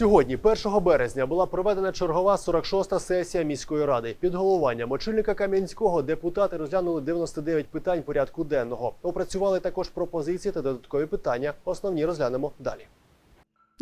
Сьогодні, 1 березня, була проведена чергова 46-та сесія міської ради. Під головуванням очільника Кам'янського депутати розглянули 99 питань порядку денного. Опрацювали також пропозиції та додаткові питання. Основні розглянемо далі.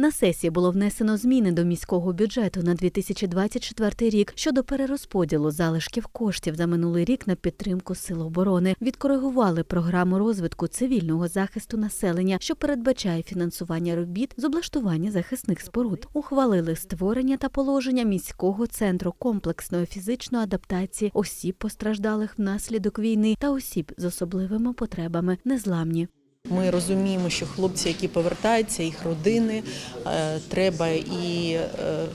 На сесії було внесено зміни до міського бюджету на 2024 рік щодо перерозподілу залишків коштів за минулий рік на підтримку сил оборони. Відкоригували програму розвитку цивільного захисту населення, що передбачає фінансування робіт з облаштування захисних споруд. Ухвалили створення та положення міського центру комплексної фізичної адаптації осіб, постраждалих внаслідок війни та осіб з особливими потребами незламні. Ми розуміємо, що хлопці, які повертаються, їх родини, е, треба і е,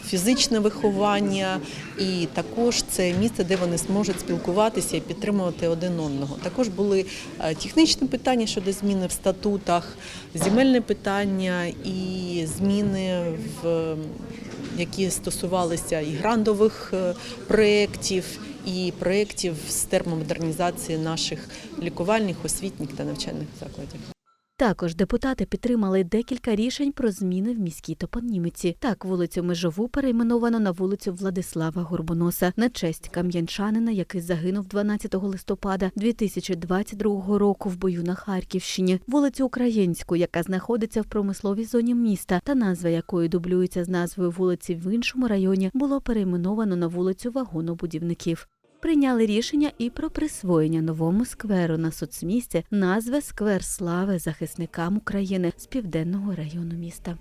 фізичне виховання, і також це місце, де вони зможуть спілкуватися і підтримувати один одного. Також були е, технічні питання щодо зміни в статутах, земельне питання і зміни в які стосувалися і грандових проєктів, і проєктів з термомодернізації наших лікувальних, освітніх та навчальних закладів. Також депутати підтримали декілька рішень про зміни в міській топоніміці. Так, вулицю Межову перейменовано на вулицю Владислава Горбоноса на честь кам'янчанина, який загинув 12 листопада 2022 року в бою на Харківщині, вулицю Українську, яка знаходиться в промисловій зоні міста, та назва якої дублюється з назвою вулиці в іншому районі, було перейменовано на вулицю вагонобудівників. Прийняли рішення і про присвоєння новому скверу на соцмісті назви Сквер слави захисникам України з південного району міста.